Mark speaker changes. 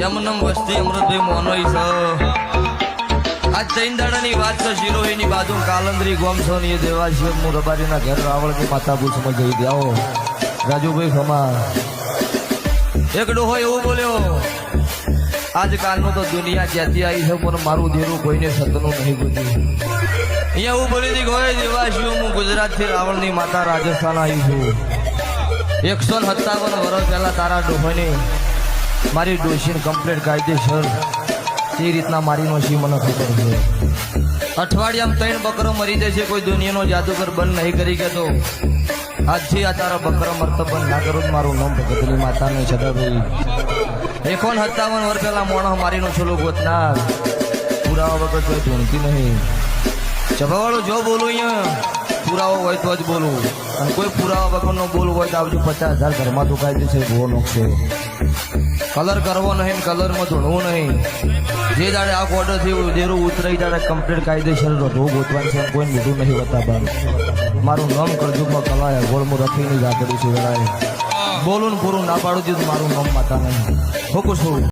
Speaker 1: યમનમ વસ્તી અમૃતભાઈ મોનોઈ છ આજ ત્રણ દાડાની વાત છે, શિરોહીની બાજુ કાલંદરી ગોમ છો ને એ દેવાશિવ હું રબારીના ઘર રાવળની માતા પૂછમાં જઈ જાઓ રાજુભાઈ ખમા એક ડોહો એવું બોલ્યો. આજકાલનું તો દુનિયા જ્યાંથી આવી છે, પણ મારું ધીરું કોઈને સતનું નહીં ગુજર્યું અહીંયા હું બોલી હતી ગોય હોય દેવાશિવ હું ગુજરાતથી રાવણની માતા રાજસ્થાન આવી છું. એકસો સત્તાવન વર્ષ પહેલા તારા ડોહોને મારી ડોશીને કમ્પ્લેટ કાયદેસર તે રીતના મારી નોશી મને ખબર છે. અઠવાડિયામાં ત્રણ બકરો મરી જશે, કોઈ દુનિયાનો જાદુગર બંધ નહીં કરી ગયો આજથી આ તારા બકરો મરતો બંધ ના કરું, મારું નામ ભગતની માતાને સદાભાઈ એકોન સત્તાવન વર્ષ પહેલા મોણો મારીનો છોલો ગોતનાર. પુરાવા વગર કોઈ ધૂણતી નહીં. ચભાવાળું જો બોલું અહીંયા, પુરાવો હોય તો જ બોલું. અને કોઈ પુરાવા વગરનો બોલવું હોય તો આવજો, પચાસ હજાર ઘરમાં તો છે ભૂવો નોખશે કલર કરવો નહીં, કલરમાં ધૂણવું નહીં. જે દાડે આ કોર્ડર થયું જેરું ઉતરાઈ દાડે કમ્પ્લીટ કાયદેસર રોગ ગોતવાનું છે, કોઈ મોઢું નહીં બતાવવાનું મારું નામ કરજુમાં કલાય, ગોળમું રખીની જાતડી છે, વેળાએ. બોલું પૂરું ના પાડું દીધું મારું નામ માતા નહીં. હું છું.